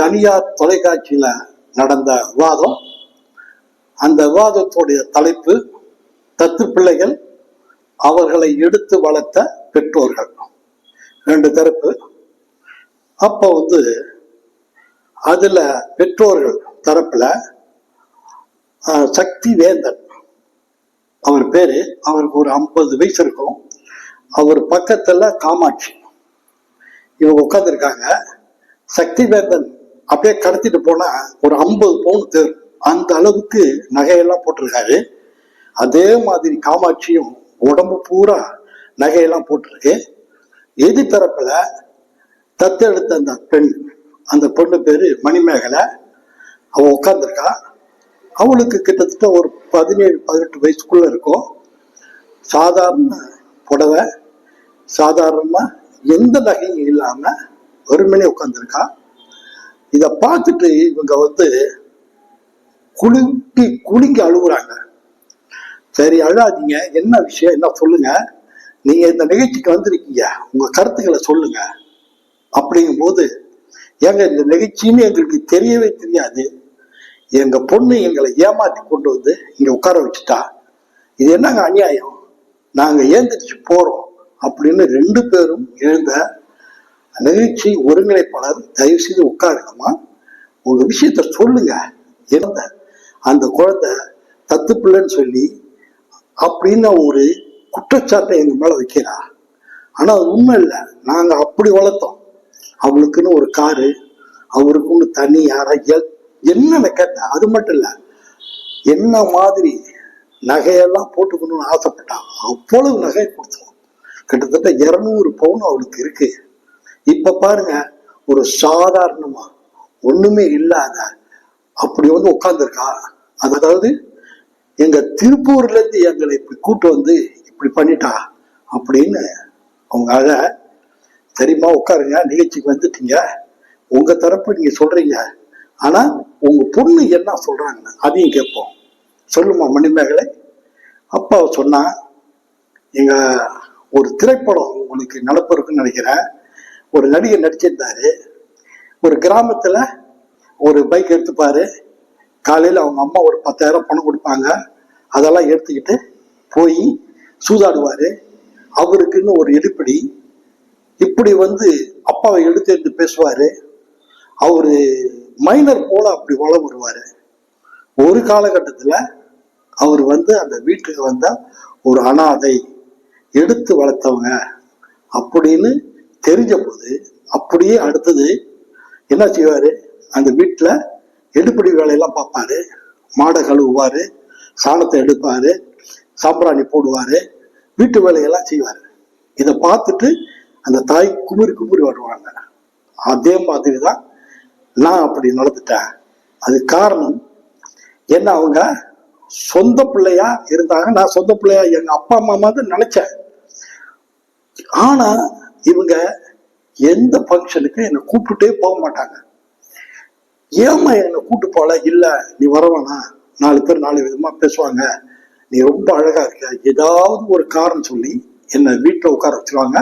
தனியார் தொலைக்காட்சியில நடந்த விவாதம். அந்த விவாதத்துடைய தலைப்பு தத்து பிள்ளைகள் அவர்களை எடுத்து வளர்த்த பெற்றோர்கள். ரெண்டு தரப்பு. அப்போ வந்து அதில் பெற்றோர்கள் தரப்பில் சக்தி வேந்தன் அவர் பேர். அவருக்கு ஒரு ஐம்பது வயசு இருக்கும். அவர் பக்கத்தில் காமாட்சி. இவங்க உட்காந்துருக்காங்க சக்திவேந்தன் அப்படியே கடத்திட்டு போனா ஒரு ஐம்பது பவுன் தேர். அந்த அளவுக்கு நகையெல்லாம் போட்டிருக்காரு. அதே மாதிரி காமாட்சியும் உடம்பு பூரா நகையெல்லாம் போட்டிருக்கு. எதிர்த்தரப்புல தத்தெடுத்த அந்த பெண். அந்த பொண்ணு பேரு மணிமேகலை. அவ உட்காந்துருக்கா அவளுக்கு கிட்டத்தட்ட ஒரு பதினேழு பதினெட்டு வயசுக்குள்ள இருக்கும். சாதாரண புடவை. சாதாரணமா எந்த நகையும் இல்லாம வெறுமனே உட்காந்துருக்கா இத பார்த்துட்டு இவங்க வந்து குலுங்கி குலுங்கி அழுகுறாங்க. சரி அழாதீங்க. என்ன விஷயம்? என்ன சொல்லுங்க. நீங்க இந்த நிகழ்ச்சிக்கு வந்திருக்கீங்க. உங்க கருத்துக்களை சொல்லுங்க. அப்படிங்கும்போது ஏங்க இந்த நிகழ்ச்சின்னு எங்களுக்கு தெரியவே தெரியாது. எங்க பொண்ணு எங்களை ஏமாத்தி கொண்டு வந்து இங்க உட்கார வச்சுட்டா. இது என்னங்க அநியாயம்? நாங்க ஏந்திரிச்சு போறோம் அப்படின்னு ரெண்டு பேரும் எழுந்த நிகழ்ச்சி ஒருங்கிணைப்பாளர் தயவு செய்து உட்காருங்கம்மா. உங்க விஷயத்த சொல்லுங்க. இருந்த அந்த குழந்தை தத்து பிள்ளைன்னு சொல்லி அப்படின்னு ஒரு குற்றச்சாட்டை எங்க மேல வைக்கிறா. ஆனா அது உண்மை இல்லை. நாங்க அப்படி வளர்த்தோம். அவளுக்குன்னு ஒரு காரு அவருக்குன்னு தனி யாரா என்னென்ன கேட்டேன் அது மட்டும் இல்லை. என்ன மாதிரி நகையெல்லாம் போட்டுக்கணும்னு ஆசைப்பட்டான் அவ்வளவு நகை கொடுத்தோம். கிட்டத்தட்ட இரநூறு பவுன் அவளுக்கு இருக்கு. இப்ப பாருங்க ஒரு சாதாரணமா ஒண்ணுமே இல்லாத அப்படி வந்து உட்கார்ந்துருக்கா? அதாவது எங்க திருப்பூர்ல இருந்து எங்களை இப்படி கூட்டு வந்து இப்படி பண்ணிட்டா? அப்படின்னு அவங்க அழ சரிம்மா உட்காருங்க நிகழ்ச்சிக்கு வந்துட்டீங்க. உங்க தரப்பு நீங்க சொல்றீங்க. ஆனா உங்க பொண்ணு என்ன சொல்றாங்க அதையும் கேட்போம். சொல்லுமா மணிமேகலை? அப்பா சொன்னா எங்க ஒரு திரைப்படம் உங்களுக்கு நடப்பு இருக்குன்னு நினைக்கிறேன். ஒரு நடிகர் நடிச்சிருந்தாரு. ஒரு கிராமத்துல ஒரு பைக் எடுத்துப்பாரு. காலையில அவங்க அம்மா ஒரு பத்தாயிரம் பணம் கொடுப்பாங்க. அதெல்லாம் எடுத்துக்கிட்டு போய் சூதாடுவாரு. அவருக்குன்னு ஒரு எடுப்படி இப்படி வந்து அப்பாவை எடுத்து எடுத்து பேசுவாரு. அவரு மைனர் போல அப்படி வள வருவாரு. ஒரு காலகட்டத்துல அவர் வந்து அந்த வீட்டுக்கு வந்த ஒரு அனாதை எடுத்து வளர்த்தவங்க. அப்படின்னு தெரிஞ்ச போது அப்படியே அடுத்தது என்ன செய்வாரு? அந்த வீட்டுல எடுப்படி வேலையெல்லாம் பார்ப்பாரு. மாடை கழுவுவாரு சாணத்தை எடுப்பாரு சாம்பிராணி போடுவாரு வீட்டு வேலையெல்லாம் செய்வாரு. இதை பார்த்துட்டு அந்த தாய் குமுறி குமுறி வருவாங்க. அதே மாதிரி தான் நான் அப்படி நடந்துட்டேன். அது காரணம் என்ன அவங்க சொந்த பிள்ளையா இருந்தாங்க. நான் சொந்த பிள்ளையா எங்க அப்பா அம்மா மாதிரி நினைச்சேன். ஆனா இவங்க எந்த ஃபங்க்ஷனுக்கு என்னை கூப்பிட்டுட்டே போக மாட்டாங்க. ஏம்மா என்னை கூப்பிட்டு போல? இல்லை நீ வரவேணா நாலு பேர் நாலு விதமாக பேசுவாங்க. நீ ரொம்ப அழகா இருக்க. ஏதாவது ஒரு காரணம் சொல்லி என்னை வீட்டில் உட்கார வச்சிருவாங்க.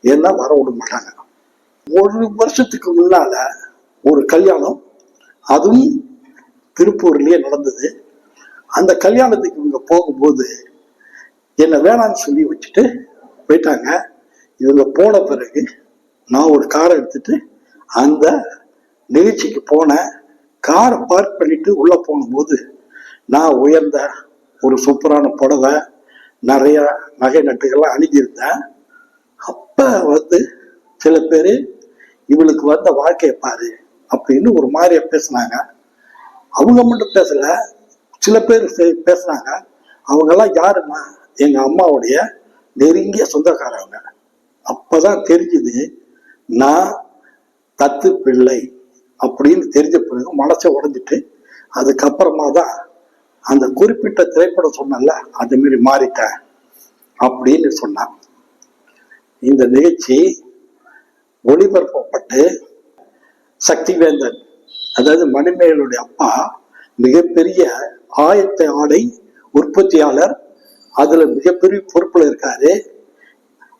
என்ன வர விட மாட்டாங்க. ஒரு வருஷத்துக்கு முன்னால ஒரு கல்யாணம் அதுவும் திருப்பூர்லேயே நடந்தது. அந்த கல்யாணத்துக்கு இவங்க போகும்போது என்னை வேணான்னு சொல்லி வச்சுட்டு போயிட்டாங்க. இவங்க போன பிறகு நான் ஒரு காரை எடுத்துட்டு அந்த நிகழ்ச்சிக்கு போனேன் காரை பார்க் பண்ணிட்டு உள்ள போகும்போது நான் உயர்ந்த ஒரு சூப்பரான புடவை நிறைய நகை நட்டுகள்லாம் அணிஞ்சிருந்தேன். அப்ப வந்து சில பேர் இவளுக்கு வந்த வாழ்க்கையை பாரு அப்படின்னு ஒரு மாதிரியா பேசுனாங்க. அவங்க மட்டும் பேசல சில பேர் சே- பேசுனாங்க. அவங்கெல்லாம் யாருன்னா எங்க அம்மாவுடைய நெருங்கிய சொந்தக்காரவங்க அப்பதான் தெரிஞ்சுது நான் தத்து பிள்ளை அப்படின்னு தெரிஞ்ச பிறகு மனசை உடைஞ்சிட்டு அதுக்கப்புறமா தான் அந்த குறிப்பிட்ட திரைப்படம் சொன்னல அது மாரி மாறிட்டேன் அப்படின்னு சொன்னான். இந்த நிகழ்ச்சி ஒளிபரப்பப்பட்டு சக்திவேந்தன் அதாவது மணிமேகலுடைய அப்பா மிகப்பெரிய ஆயத்த ஆடை உற்பத்தியாளர் அதுல மிகப்பெரிய பொறுப்புல இருக்காரு.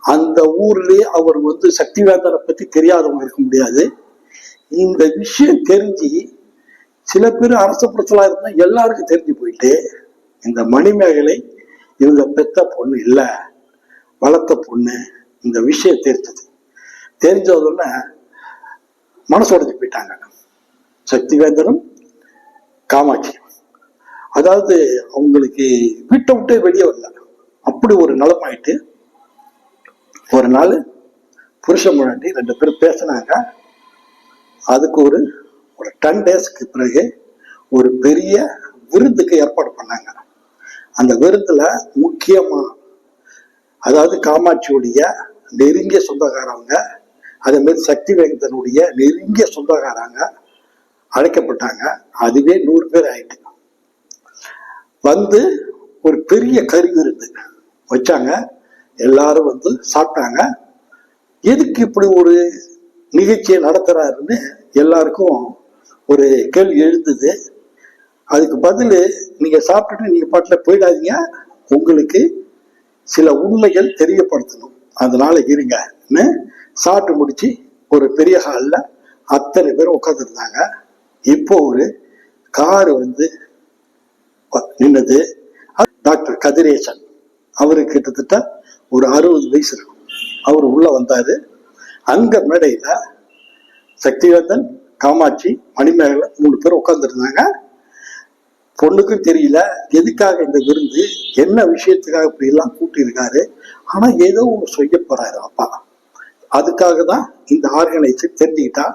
அந்த ஊர்லயே அவர் வந்து சக்திவேந்தரை பத்தி தெரியாதவங்க இருக்க முடியாது. இந்த விஷயம் தெரிஞ்சு சில பேர் அரச புரட்சலா இருந்தா எல்லாருக்கும் தெரிஞ்சு போயிட்டு இந்த மணிமேகலை இவங்க பெத்த பொண்ணு இல்ல வளர்த்த பொண்ணு இந்த விஷயம் தெரிஞ்சது. தெரிஞ்சதுன்னு மனசு உடைஞ்சு போயிட்டாங்க. சக்திவேந்தனும் காமாட்சி. அதாவது அவங்களுக்கு வீட்டை விட்டே வெளியே வரல. அப்படி ஒரு நலமாயிட்டு ஒரு நாள் புருஷன் முன்னாடி ரெண்டு பேரும் பேசினாங்க. அதுக்கு ஒரு ஒரு டென் டேஸ்க்கு பிறகு ஒரு பெரிய விருந்துக்கு ஏற்பாடு பண்ணாங்க. அந்த விருந்தில் முக்கியமாக அதாவது காமாட்சியுடைய நெருங்கிய சொந்தக்காரவங்க அதே மாதிரி சக்தி வேந்தனுடைய நெருங்கிய சொந்தக்காரங்க அழைக்கப்பட்டாங்க. அதுவே நூறு பேர் ஆயிட்டு. வந்து ஒரு பெரிய கருவி விருந்து வச்சாங்க. எல்லாரும் வந்து சாப்பிட்டாங்க. எதுக்கு இப்படி ஒரு நிகழ்ச்சியை நடத்துறாருன்னு எல்லாருக்கும் ஒரு கேள்வி எழுந்தது. அதுக்கு பதில் நீங்கள் சாப்பிட்டுட்டு நீங்கள் பாட்டில் போயிடாதீங்க. உங்களுக்கு சில உண்மைகள் தெரியப்படுத்தணும். அதனால இருங்கன்னு சாப்பிட்டு முடிச்சு ஒரு பெரிய ஹாலில் அத்தனை பேர் உட்காந்துருந்தாங்க இப்போ ஒரு கார் வந்து நின்னது. டாக்டர் கதிரேசன். அவரு கிட்டத்தட்ட ஒரு அறுபது வயசு இருக்கும். அவர் உள்ள வந்தாரு. அங்க மேடையில சக்திவேந்தன் காமாட்சி மணிமேகலை மூணு பேர் உட்காந்துருந்தாங்க பொண்ணுக்கும் தெரியல எதுக்காக இந்த விருந்து என்ன விஷயத்துக்காக இப்படி எல்லாம் கூட்டியிருக்காரு ஆனா ஏதோ ஒன்று செய்ய போறாரு அப்பா. அதுக்காக தான் இந்த ஆர்கனைசர் தெரிஞ்சுக்கிட்டா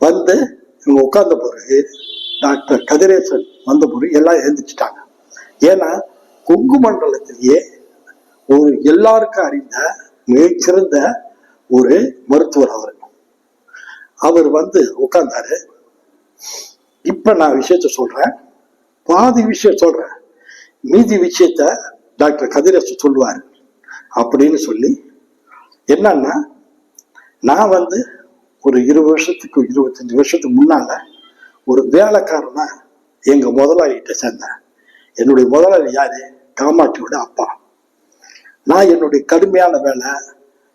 வந்து இவங்க உட்கார்ந்த பிறகு டாக்டர் கதிரேசன் வந்த பிறகு எல்லாம் எழுந்திரிச்சிட்டாங்க. ஏன்னா கொங்கு மண்டலத்திலேயே ஒரு எல்லாருக்கும் அறிந்த மிகச்சிறந்த ஒரு மருத்துவர் அவர். அவர் வந்து உட்கார்ந்தாரு. இப்ப நான் விஷயத்த சொல்றேன். பாதி விஷயம் சொல்றேன். மீதி விஷயத்த டாக்டர் கதிரேசன் சொல்லுவார் அப்படின்னு சொல்லி என்னன்னா நான் வந்து ஒரு இருபது வருஷத்துக்கு இருபத்தஞ்சு வருஷத்துக்கு முன்னால ஒரு வேலைக்காரனா எங்க முதலாளிகிட்ட சேர்ந்தேன். என்னுடைய முதலாளி யாரு? காமாட்சியோட அப்பா. நான் என்னுடைய கடுமையான வேலை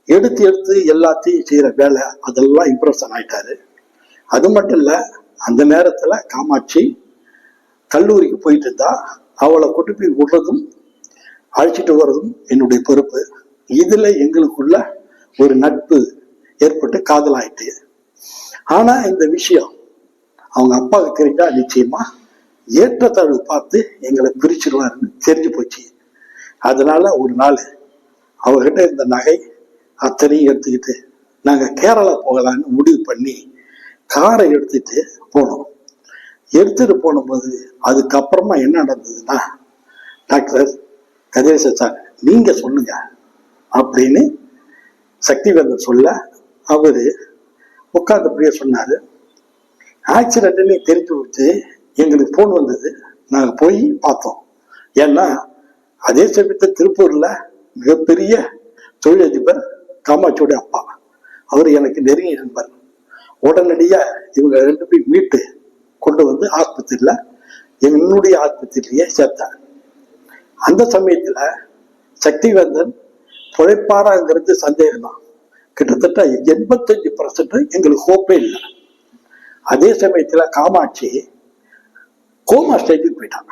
எடுத்து எடுத்து எல்லாத்தையும் செய்யற வேலை அதெல்லாம் இம்ப்ரெஷன் ஆயிட்டாரு. அது மட்டும் இல்ல அந்த நேரத்துல காமாட்சி கல்லூரிக்கு போயிட்டு இருந்தா அவளை கொண்டு போய் விடுறதும் அழைச்சிட்டு வர்றதும் என்னுடைய பொறுப்பு. இதுல எங்களுக்குள்ள ஒரு நட்பு ஏற்பட்டு காதலாயிட்டு. ஆனா இந்த விஷயம் அவங்க அப்பாவுக்கு தெரிஞ்சா நிச்சயமா ஏற்றத்தாழ்வு பார்த்து எங்களை பிரிச்சிருவாருன்னு தெரிஞ்சு போச்சு. அதனால ஒரு நாள் அவர்கிட்ட இருந்த நகை அத்தனையும் எடுத்துக்கிட்டு நாங்கள் கேரளா போகலான்னு முடிவு பண்ணி காரை எடுத்துட்டு போனோம். எடுத்துட்டு போனும்போது அதுக்கப்புறமா என்ன நடந்ததுன்னா டாக்டர் கதிரேசன் சார் நீங்க சொல்லுங்க அப்படின்னு சக்திவேந்தன் சொல்ல அவரு உட்கார்ந்தபடியே சொன்னாரு. ஆக்சிடென்ட்னு தெரிஞ்சு வச்சு எங்களுக்கு ஃபோன் வந்தது. நாங்கள் போய் பார்த்தோம். ஏன்னா அதே சமயத்தில் திருப்பூரில் மிகப்பெரிய தொழிலதிபர் காமாட்சியோட அப்பா. அவர் எனக்கு நெருங்கிய நண்பர். உடனடியாக இவங்க ரெண்டு பேரும் மீட்டு கொண்டு வந்து ஆஸ்பத்திரியில் என்னுடைய ஆஸ்பத்திரியிலேயே சேர்த்தார். அந்த சமயத்தில் சக்திவேந்தன் பிழைப்பாராங்கிறது சந்தேகம் தான் கிட்டத்தட்ட எண்பத்தஞ்சு பர்சன்ட் எங்களுக்கு ஹோப்பே இல்லை. அதே சமயத்தில் காமாட்சி கோமா ஸ்டேஜுக்கு போயிட்டான்.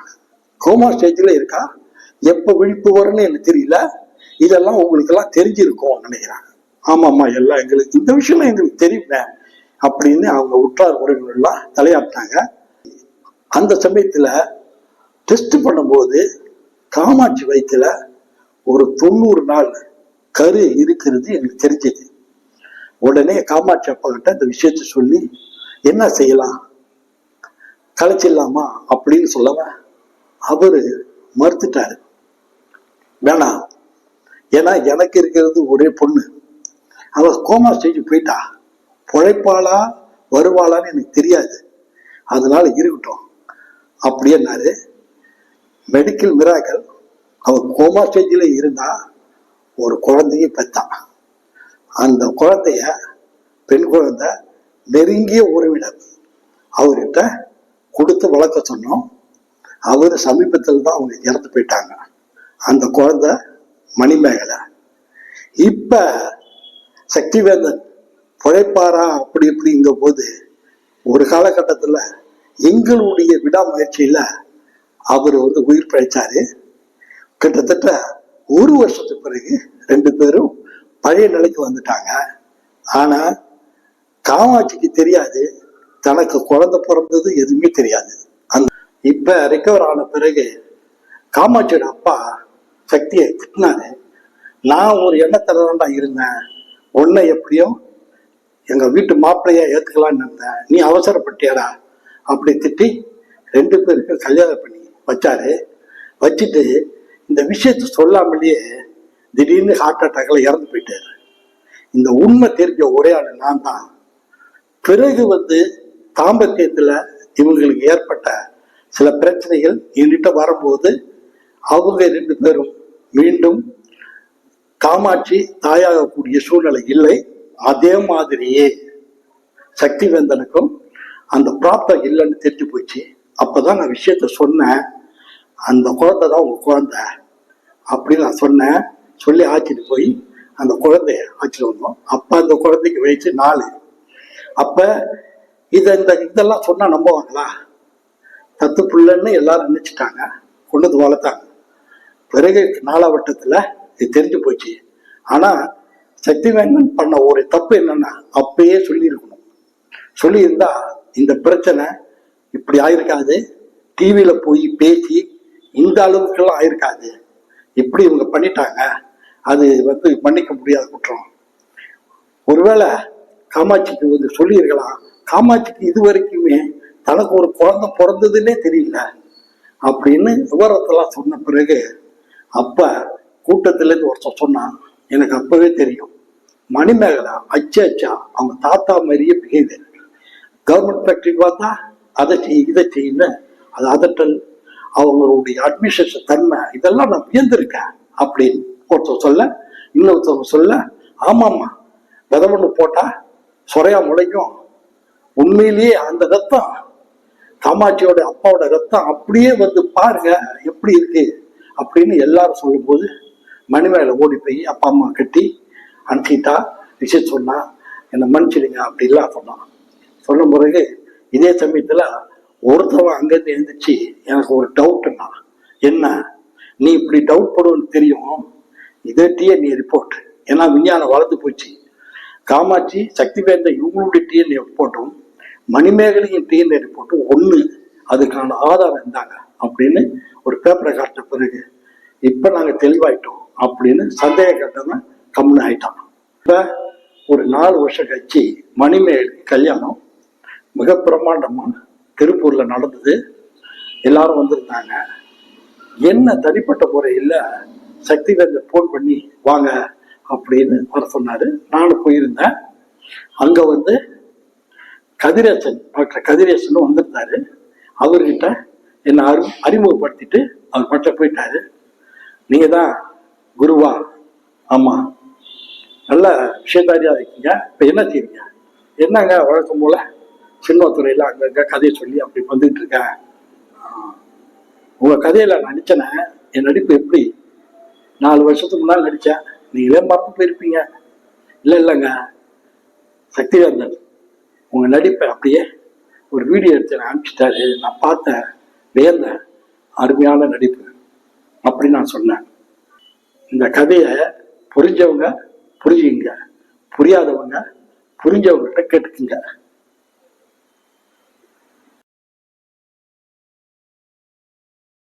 கோமா ஸ்டேஜில் இருக்கா? எப்போ விழிப்பு வரும்னு எனக்கு தெரியல. இதெல்லாம் உங்களுக்கெல்லாம் தெரிஞ்சிருக்கும் நினைக்கிறாங்க. ஆமாம்மா எல்லாம் எங்களுக்கு இந்த விஷயம்லாம் எங்களுக்கு தெரியுமே அப்படின்னு அவங்க உற்றார் உறவினர்கள்லாம் தலையாட்டாங்க அந்த சமயத்தில் டெஸ்ட் பண்ணும்போது காமாட்சி வயிற்றுல ஒரு தொண்ணூறு நாள் கரு இருக்கிறது எனக்கு தெரிஞ்சது. உடனே காமாட்சி அப்பா கிட்ட இந்த விஷயத்த சொல்லி என்ன செய்யலாம்? கலைச்சிடலாமா அப்படின்னு சொல்லவ அவரு மறுத்துட்டாரு. வேணாம் ஏன்னா எனக்கு இருக்கிறது ஒரே பொண்ணு. அவ கோமா ஸ்டேஜ் போயிட்டா. பொழைப்பாளா வருவாளான்னு எனக்கு தெரியாது. அதனால இருக்கட்டும். அப்படின்னாரு மெடிக்கல் மிராக்கள் அவன் கோமா ஸ்டேஜில் இருந்தா ஒரு குழந்தைய பெத்தான் அந்த குழந்தைய பெண் குழந்தை நெருங்கிய உறவினர். அவர்கிட்ட கொடுத்து வளர்க்க சொன்னோம். அவர் சமீபத்தில் தான் அவங்க இறந்து போயிட்டாங்க. அந்த குழந்தை மணிமேகலை. இப்ப சக்திவேந்தன் பிழைப்பாரா அப்படி இப்படிங்க போது ஒரு காலகட்டத்தில் எங்களுடைய விடாமுயற்சியில் அவர் வந்து உயிர் பிழைச்சாரு. கிட்டத்தட்ட ஒரு வருஷத்துக்கு பிறகு ரெண்டு பேரும் பழைய நிலைக்கு வந்துட்டாங்க. ஆனால் காமாட்சிக்கு தெரியாது. தனக்கு குழந்தை பிறந்தது எதுவுமே தெரியாது. அந்த இப்ப ரிக்கவர் ஆன பிறகு காமாட்சியோட அப்பா சக்தியை திட்டினாரு. நான் ஒரு எண்ணத்தில் தான்டா இருந்தேன். உன்னை எப்படியும் எங்க வீட்டு மாப்பிள்ளையா ஏற்றுக்கலான்னு இருந்தேன். நீ அவசரப்பட்டியாடா அப்படி திட்டி ரெண்டு பேருக்கும் கல்யாணம் பண்ணி வச்சாரு. வச்சுட்டு இந்த விஷயத்த சொல்லாமலேயே திடீர்னு ஹார்ட் அட்டாக்ல இறந்து போயிட்டாரு. இந்த உண்மை தெரிஞ்ச ஒரே ஆளு நான் தான். பிறகு வந்து தாம்பத்தியத்தில் இவங்களுக்கு ஏற்பட்ட சில பிரச்சனைகள் என்கிட்ட வரும்போது அவங்க ரெண்டு பேரும் மீண்டும் காமாட்சி தாயாகக்கூடிய சூழ்நிலை இல்லை. அதே மாதிரியே சக்திவேந்தனுக்கும் அந்த ப்ராப்பர் இல்லைன்னு தெரிஞ்சு போச்சு. அப்பதான் நான் விஷயத்த சொன்னேன். அந்த குழந்தை தான் உங்கள் குழந்தை அப்படின்னு நான் சொன்னேன். சொல்லி ஆச்சிட்டு போய் அந்த குழந்தைய ஆச்சிட்டு வந்தோம். அப்போ அந்த குழந்தைக்கு வயசு நாலு. அப்போ இதை இந்த இதெல்லாம் சொன்னா நம்புவாங்களா? தத்து பிள்ளைன்னு எல்லாரும் நினைச்சிட்டாங்க. கொண்டு வந்து வளர்த்தாங்க. பிறகு நாலாவட்டத்தில் இது தெரிஞ்சு போச்சு. ஆனால் சக்திவேந்தன் பண்ண ஒரு தப்பு என்னன்னா அப்பயே சொல்லியிருக்கணும். சொல்லியிருந்தா இந்த பிரச்சனை இப்படி ஆயிருக்காது. டிவியில் போய் பேசி இந்த அளவுக்கெல்லாம் ஆயிருக்காது. இப்படி இவங்க பண்ணிட்டாங்க. அது வந்து மன்னிக்க முடியாத குற்றம். ஒருவேளை காமாட்சிக்கு வந்து சொல்லியிருக்கலாம். காமாட்சிக்கு இது வரைக்குமே தனக்கு ஒரு குழந்தை பிறந்ததுன்னே தெரியல. அப்படின்னு விவரத்தெல்லாம் சொன்ன பிறகு அப்போ கூட்டத்திலேருந்து ஒருத்தர் சொன்னான் எனக்கு அப்பவே தெரியும். மணிமேகலா அச்சா அச்சா அவங்க தாத்தா மாதிரியே பிஹேவியர் கவர்மெண்ட் ஃபேக்டரிக்கு பார்த்தா அதை செய் இதை செய்யுன்னு அது அதட்டல். அவங்களுடைய அட்மினிஸ்ட்ரேஷன் தன்மை இதெல்லாம் நான் வியந்திருக்கேன் அப்படின்னு ஒருத்தர் சொல்ல இன்னொருத்தவங்க சொல்ல ஆமாம்மா விதை போட்டால் போட்டா சொரையா முளைக்கும். உண்மையிலேயே அந்த ரத்தம் காமாட்சியோட அப்பாவோட ரத்தம் அப்படியே வந்து பாருங்க எப்படி இருக்கு அப்படின்னு எல்லாரும் சொல்லும்போது மணிமேல ஓடி போய் அப்பா அம்மா கட்டி அனுப்பிட்டா விஷயம் சொன்னா என்னை மன்னிச்சிடுங்க அப்படிலாம் சொன்னான். சொன்ன பிறகு இதே சமயத்துல ஒருத்தவன் அங்கேருந்து எழுந்துச்சு எனக்கு ஒரு டவுட்னா என்ன? நீ இப்படி டவுட் படுவன்னு தெரியும். இதே நீ ரிப்போர்ட் ஏன்னா விஞ்ஞானம் வளர்ந்து போச்சு. காமாட்சி சக்தி சக்திவேந்த இவங்களுடைய டிஎன்ஏ ரிப்போர்ட்டும் மணிமேகலையும் டிஎன்ஏ போட்டு ஒன்று அதுக்கான ஆதாரம் இருந்தாங்க அப்படின்னு ஒரு பேப்பரை காட்டின பிறகு இப்போ நாங்கள் தெளிவாயிட்டோம் அப்படின்னு சந்தேக கட்டணம் கம்முன்னு ஆயிட்டான் இப்போ ஒரு நாலு வருஷம் கழிச்சு மணிமேகலை கல்யாணம் மிக பிரமாண்டமாக திருப்பூரில் நடந்தது. எல்லாரும் வந்திருந்தாங்க. என்ன தனிப்பட்ட முறையில் சக்திவேந்த ஃபோன் பண்ணி வாங்க அப்படின்னு வர சொன்னார். நானும் போயிருந்தேன். அங்கே வந்து கதிரேசன் டாக்டர் கதிரேசன் வந்திருந்தாரு. அவர்கிட்ட என்னை அறி அறிமுகப்படுத்திட்டு அவர் பட்ட போயிட்டாரு. நீங்க தான் குருவா? ஆமா. நல்ல விஷயதாரியா இருக்கீங்க. இப்ப என்ன செய்வீங்க? என்னங்க வழக்கம் போல சின்னத்துறையில அங்கங்க கதையை சொல்லி அப்படி வந்துட்டு இருக்கேன் ஆஹ், உங்க கதையில நடிச்சனே என் நடிப்பு எப்படி? நாலு வருஷத்துக்கு முன்னால் நடித்தேன் நீங்களே மறந்து போயிருப்பீங்க. இல்லை இல்லைங்க. சக்திவேந்தன். உங்கள் நடிப்பை அப்படியே ஒரு வீடியோ எடுத்து எனக்கு அனுப்பிச்சிட்டாரு. நான் பார்த்தேன் வேந்தேன் அருமையான நடிப்பு. அப்படி நான் சொன்னேன். இந்த கதையை புரிஞ்சவங்க புரிஞ்சுங்க புரியாதவங்க புரிஞ்சவங்ககிட்ட கேட்டுக்குங்க.